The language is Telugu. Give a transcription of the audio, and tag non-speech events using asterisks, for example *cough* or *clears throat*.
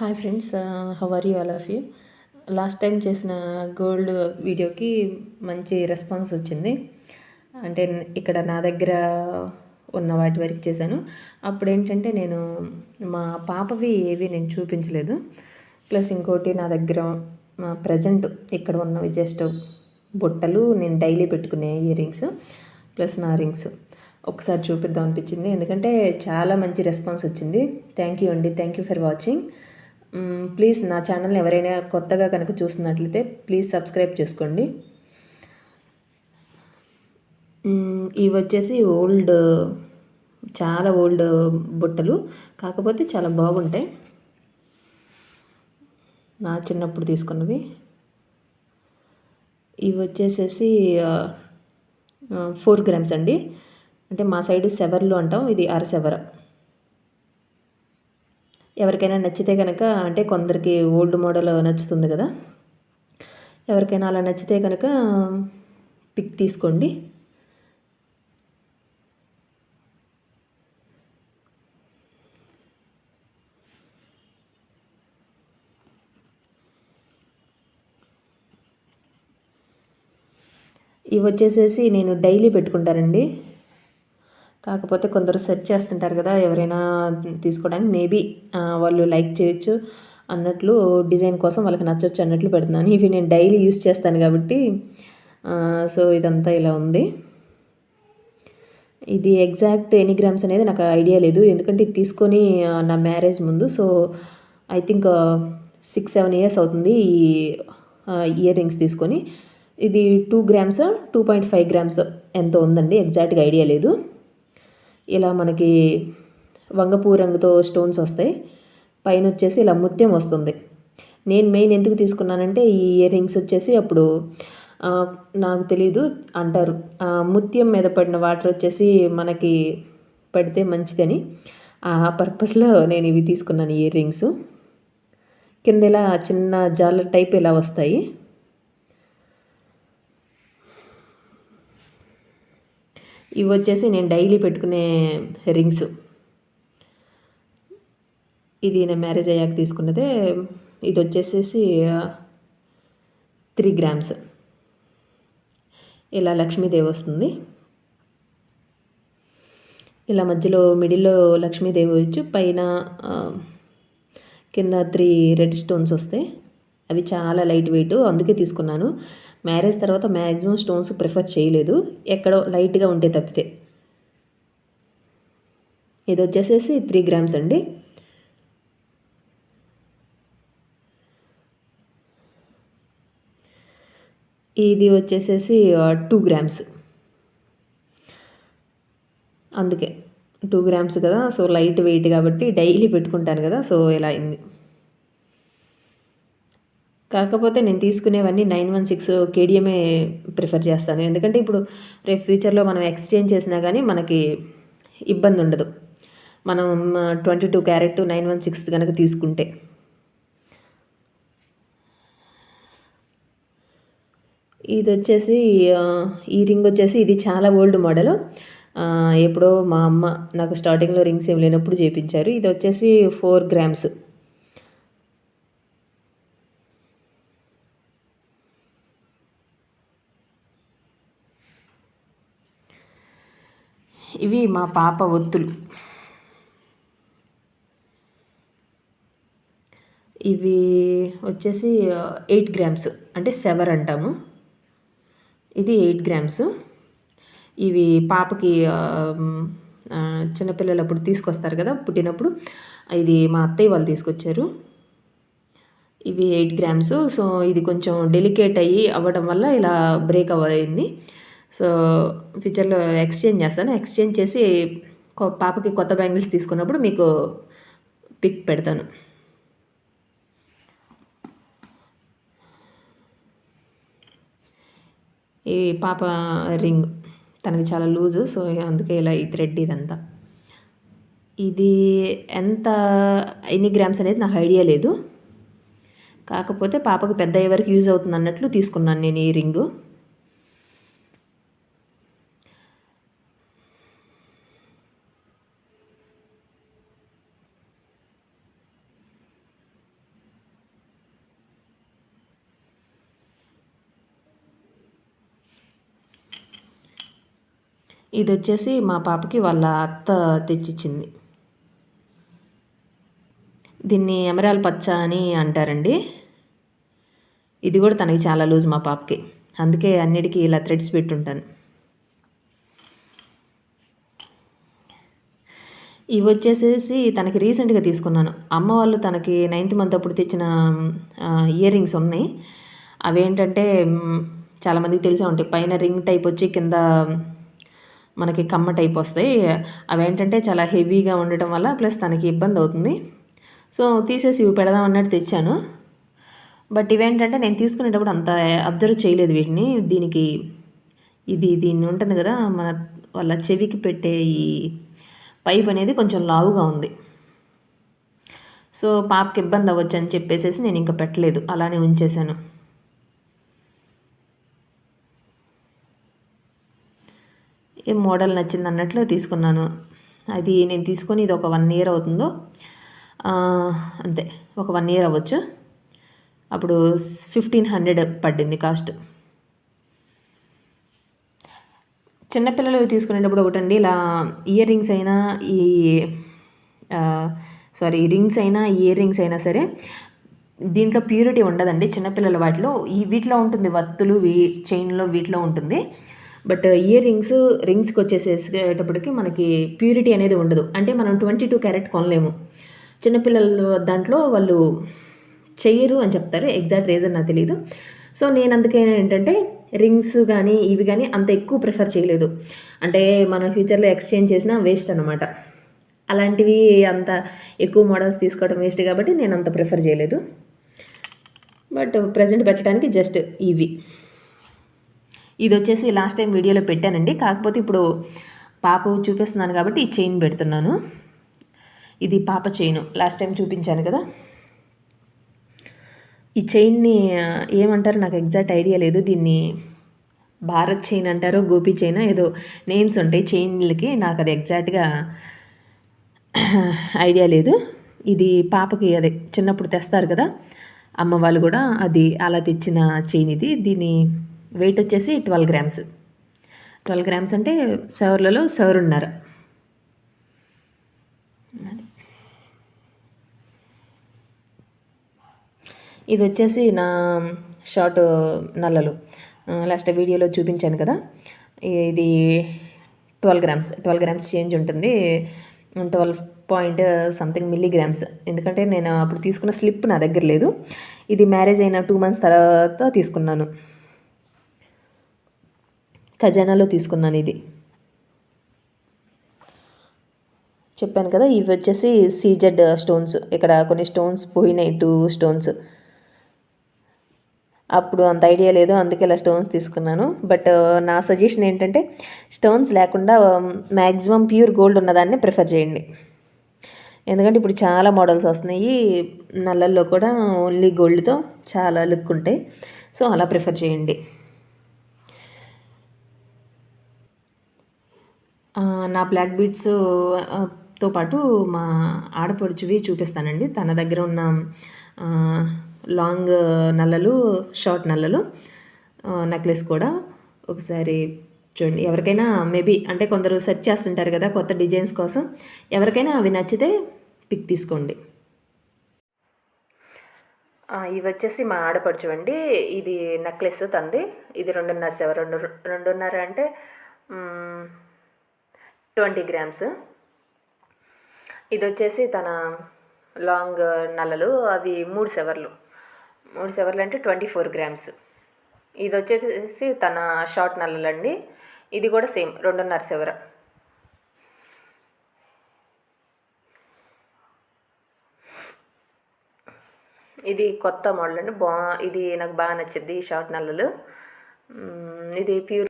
Hi friends how are you? All of you? Last time చేసిన గోల్డ్ వీడియోకి మంచి రెస్పాన్స్ వచ్చింది. అంటే ఇక్కడ నా దగ్గర ఉన్న వాటి వరకు చేశాను. అప్పుడు ఏంటంటే నేను మా పాపవి ఏవి నేను చూపించలేదు. ప్లస్ ఇంకోటి నా దగ్గర ప్రజెంట్ ఇక్కడ ఉన్నవి జస్ట్ బుట్టలు నేను డైలీ పెట్టుకునే ఇయర్ రింగ్స్ ప్లస్ నా రింగ్స్. ఒకసారి చూపిద్దాం అనిపించింది. ఎందుకంటే చాలా మంచి రెస్పాన్స్ వచ్చింది. థ్యాంక్ యూ అండి. Thank you for watching. Please నా ఛానల్ని ఎవరైనా కొత్తగా కనుక చూస్తున్నట్లయితే ప్లీజ్ సబ్స్క్రైబ్ చేసుకోండి. ఇవి వచ్చేసి ఓల్డ్ చాలా ఓల్డ్ బుట్టలు కాకపోతే చాలా బాగుంటాయి. నా చిన్నప్పుడు తీసుకున్నవి. ఇవి వచ్చేసేసి ఫోర్ గ్రామ్స్ అండి. అంటే మా సైడ్ సెవర్లు అంటాం ఇది అర సెవర. ఎవరికైనా నచ్చితే కనుక అంటే కొందరికి ఓల్డ్ మోడల్ నచ్చుతుంది కదా ఎవరికైనా అలా నచ్చితే కనుక పిక్ తీసుకోండి. ఇవి వచ్చేసేసి నేను డైలీ పెట్టుకుంటానండి. కాకపోతే కొందరు సెర్చ్ చేస్తుంటారు కదా ఎవరైనా తీసుకోవడానికి మేబీ వాళ్ళు లైక్ చేయొచ్చు అన్నట్లు డిజైన్ కోసం వాళ్ళకి నచ్చొచ్చు అన్నట్లు పెడుతున్నాను. ఇవి నేను డైలీ యూస్ చేస్తాను కాబట్టి సో ఇదంతా ఇలా ఉంది. ఇది ఎగ్జాక్ట్ ఎన్ని గ్రామ్స్ అనేది నాకు ఐడియా లేదు. ఎందుకంటే ఇది తీసుకొని నా మ్యారేజ్ ముందు so I think six seven years అవుతుంది ఈ ఇయర్ రింగ్స్ తీసుకొని. ఇది two grams two point five grams ఎంత ఉందండి. ఎగ్జాక్ట్గా ఐడియా లేదు. ఇలా మనకి వంగపూ రంగుతో స్టోన్స్ వస్తాయి. పైన వచ్చేసి ఇలా ముత్యం వస్తుంది. నేను మెయిన్ ఎందుకు తీసుకున్నానంటే ఈ ఇయర్ రింగ్స్ వచ్చేసి అప్పుడు నాకు తెలీదు అంటారు. ముత్యం మీద పడిన వాటర్ వచ్చేసి మనకి పడితే మంచిదని. ఆ పర్పస్లో నేను ఇవి తీసుకున్నాను ఇయర్ రింగ్స్ కింద ఇలా చిన్న జాల టైప్ ఇలా వస్తాయి. ఇవి వచ్చేసి నేను డైలీ పెట్టుకునే రింగ్స్. ఇది నేను మ్యారేజ్ అయ్యాక తీసుకున్నదే. ఇది వచ్చేసేసి త్రీ గ్రామ్స్. ఇలా లక్ష్మీదేవి వస్తుంది. ఇలా మధ్యలో మిడిల్లో లక్ష్మీదేవి వచ్చి పైన కింద త్రీ రెడ్ స్టోన్స్ వస్తాయి. అవి చాలా లైట్ వెయిట్. అందుకే తీసుకున్నాను. మ్యారేజ్ తర్వాత మ్యాక్సిమం స్టోన్స్ ప్రిఫర్ చేయలేదు. ఎక్కడో లైట్గా ఉంటే తప్పితే. ఇది వచ్చేసేసి త్రీ గ్రామ్స్ అండి. ఇది వచ్చేసేసి టూ గ్రామ్స్. అందుకే టూ గ్రామ్స్ కదా. సో లైట్ వెయిట్ కాబట్టి డైలీ పెట్టుకుంటాను కదా. సో ఇలా అయింది. కాకపోతే నేను తీసుకునేవన్నీ నైన్ వన్ సిక్స్ కేడిఎమే ప్రిఫర్ చేస్తాను. ఎందుకంటే ఇప్పుడు రేపు ఫ్యూచర్లో మనం ఎక్స్చేంజ్ చేసినా కానీ మనకి ఇబ్బంది ఉండదు. మనం twenty two carat nine one six కనుక తీసుకుంటే. ఇది వచ్చేసి ఈ రింగ్ వచ్చేసి ఇది చాలా ఓల్డ్ మోడల్. ఎప్పుడో మా అమ్మ నాకు స్టార్టింగ్లో రింగ్స్ ఏం లేనప్పుడు చేయించారు ఇది వచ్చేసి ఫోర్ గ్రామ్స్. ఇవి మా పాప ఒత్తులు. ఇవి వచ్చేసి ఎయిట్ గ్రామ్స్. అంటే సెవర్ అంటాము. ఇది ఎయిట్ గ్రామ్స్. ఇవి పాపకి చిన్నపిల్లలు అప్పుడు తీసుకొస్తారు కదా పుట్టినప్పుడు. ఇది మా అత్తయ్య వాళ్ళు తీసుకొచ్చారు. ఇవి ఎయిట్ గ్రామ్స్. సో ఇది కొంచెం డెలికేట్ అయ్యి అవ్వడం వల్ల ఇలా బ్రేక్ అవ్వయింది. సో ఫ్యూచర్లో ఎక్స్చేంజ్ చేస్తాను. ఎక్స్చేంజ్ చేసి పాపకి కొత్త బ్యాంగిల్స్ తీసుకున్నప్పుడు మీకు పిక్ పెడతాను. ఈ పాప రింగ్ తనకి చాలా లూజు సో అందుకే ఇలా ఈ థ్రెడ్ ఇదంతా. ఇది ఎంత ఎన్ని గ్రామ్స్ అనేది నాకు ఐడియా లేదు. కాకపోతే పాపకు పెద్ద ఎవరికి యూజ్ అవుతుంది అన్నట్లు తీసుకున్నాను నేను ఈ రింగు. ఇది వచ్చేసి మా పాపకి వాళ్ళ అత్త తెచ్చిచ్చింది. దీన్ని ఎమరాల్ పచ్చ అని అంటారండి. ఇది కూడా తనకి చాలా లూజ్ మా పాపకి. అందుకే అన్నిటికీ ఇలా థ్రెడ్స్ పెట్టుంటాను. ఇవి వచ్చేసేసి తనకి రీసెంట్గా తీసుకున్నాను. అమ్మ వాళ్ళు తనకి నైన్త్ మంత్ అప్పుడు తెచ్చిన ఇయర్ రింగ్స్ ఉన్నాయి. అవేంటంటే ఏంటంటే చాలామందికి తెలిసే ఉంటాయి. పైన రింగ్ టైప్ వచ్చి కింద మనకి కమ్మ టైప్ వస్తాయి. అవేంటంటే చాలా హెవీగా ఉండటం వల్ల ప్లస్ తనకి ఇబ్బంది అవుతుంది. సో తీసేసి ఇవి పెడదాం అన్నట్టు తెచ్చాను. బట్ ఇవేంటంటే నేను తీసుకునేటప్పుడు అంత అబ్జర్వ్ చేయలేదు వీటిని. దీనికి ఇది దీన్ని ఉంటుంది కదా మన వాళ్ళ చెవికి పెట్టే ఈ పైప్ అనేది కొంచెం లావుగా ఉంది. సో పాపకి ఇబ్బంది అవ్వచ్చు అని చెప్పేసేసి నేను ఇంకా పెట్టలేదు. అలానే ఉంచేశాను ఏ మోడల్ నచ్చింది అన్నట్లు తీసుకున్నాను. అది నేను తీసుకొని ఇది ఒక వన్ ఇయర్ అవుతుందో? అంతే ఒక వన్ ఇయర్ అవ్వచ్చు. అప్పుడు ఫిఫ్టీన్ హండ్రెడ్ పడింది కాస్ట్. చిన్నపిల్లలు తీసుకునేటప్పుడు ఒకటండి ఇలా ఇయర్ రింగ్స్ అయినా ఈ సారీ రింగ్స్ అయినా ఇయర్ రింగ్స్ అయినా సరే దీంట్లో ప్యూరిటీ ఉండదండి చిన్నపిల్లల వాటిలో. ఈ వీటిలో ఉంటుంది వత్తులు వీ చైన్లో వీటిలో ఉంటుంది. బట్ ఇయర్ రింగ్స్ రింగ్స్కి వచ్చేసేటప్పటికి మనకి ప్యూరిటీ అనేది ఉండదు. అంటే మనం ట్వంటీ టూ క్యారెట్ కొనలేము. చిన్నపిల్లల దాంట్లో వాళ్ళు చెయ్యరు అని చెప్తారు. ఎగ్జాక్ట్ రీజన్ నాకు తెలియదు సో నేను అందుకే ఏంటంటే రింగ్స్ కానీ ఇవి కానీ అంత ఎక్కువ ప్రిఫర్ చేయలేదు. అంటే మన ఫ్యూచర్లో ఎక్స్చేంజ్ చేసినా వేస్ట్ అనమాట అలాంటివి అంత ఎక్కువ మోడల్స్ తీసుకోవడం వేస్ట్ కాబట్టి నేను అంత ప్రిఫర్ చేయలేదు. బట్ ప్రజెంట్ పెట్టడానికి జస్ట్ ఇవి. ఇది వచ్చేసి లాస్ట్ టైం వీడియోలో పెట్టానండి. కాకపోతే ఇప్పుడు పాప చూపిస్తున్నాను కాబట్టి ఈ చైన్ పెడుతున్నాను. ఇది పాప చైన్ లాస్ట్ టైం చూపించాను కదా. ఈ చైన్ని ఏమంటారు నాకు ఎగ్జాక్ట్ ఐడియా లేదు. దీన్ని భారత్ చైన్ అంటారో గోపి చైన్ ఏదో నేమ్స్ ఉంటాయి చైన్లకి నాకు అది ఎగ్జాక్ట్గా ఐడియా *clears throat* లేదు. ఇది పాపకి అదే చిన్నప్పుడు తెస్తారు కదా. అమ్మ వాళ్ళు కూడా అది అలా తెచ్చిన చైన్ ఇది. దీన్ని వెయిట్ వచ్చేసి ట్వెల్వ్ గ్రామ్స్ ట్వెల్వ్ గ్రామ్స్ అంటే సవర్లలో సవరున్నర ఇది వచ్చేసి నా షార్ట్ నల్లలు. లాస్ట్ వీడియోలో చూపించాను కదా. ఇది twelve grams twelve grams change ఉంటుంది. ట్వెల్వ్ పాయింట్ సంథింగ్ మిల్లీగ్రామ్స్ ఎందుకంటే నేను అప్పుడు తీసుకున్న స్లిప్ నా దగ్గర లేదు. ఇది మ్యారేజ్ అయిన టూ మంత్స్ తర్వాత తీసుకున్నాను. ఖజానాలో తీసుకున్నాను ఇది. చెప్పాను కదా ఇవి వచ్చేసి సీజెడ్ స్టోన్స్. ఇక్కడ కొన్ని స్టోన్స్ పోయినాయి టూ స్టోన్స్. అప్పుడు అంత ఐడియా లేదు అందుకే ఇలా స్టోన్స్ తీసుకున్నాను. బట్ నా సజెషన్ ఏంటంటే స్టోన్స్ లేకుండా మ్యాక్సిమం ప్యూర్ గోల్డ్ ఉన్నదాన్ని ప్రిఫర్ చేయండి. ఎందుకంటే ఇప్పుడు చాలా మోడల్స్ వస్తున్నాయి నల్లల్లో కూడా ఓన్లీ గోల్డ్తో చాలా లుక్ ఉంటాయి. సో అలా ప్రిఫర్ చేయండి. నా బ్లాక్ బీడ్స్తో పాటు మా ఆడపడుచువి చూపిస్తానండి. తన దగ్గర ఉన్న లాంగ్ నల్లలు షార్ట్ నల్లలు నెక్లెస్ కూడా ఒకసారి చూడండి. ఎవరికైనా మేబీ అంటే కొందరు సెర్చ్ చేస్తుంటారు కదా కొత్త డిజైన్స్ కోసం. ఎవరికైనా అవి నచ్చితే పిక్ తీసుకోండి. ఇవి వచ్చేసి మా ఆడపడుచు అండి ఇది నెక్లెస్ తంది ఇది రెండున్నర సెవ రెండు రెండున్నర అంటే ట్వంటీ గ్రామ్స్. ఇది వచ్చేసి తన లాంగ్ నల్లలు అవి మూడు సెవర్లు. మూడు సెవర్లు అంటే ట్వంటీ ఫోర్ గ్రామ్స్. ఇది వచ్చేసి తన షార్ట్ నల్లలు అండి ఇది కూడా సేమ్ రెండున్నర సెవర. ఇది కొత్త మోడల్ అండి బా ఇది నాకు బాగా నచ్చింది ఈ షార్ట్ నల్లలు. ఇది ప్యూర్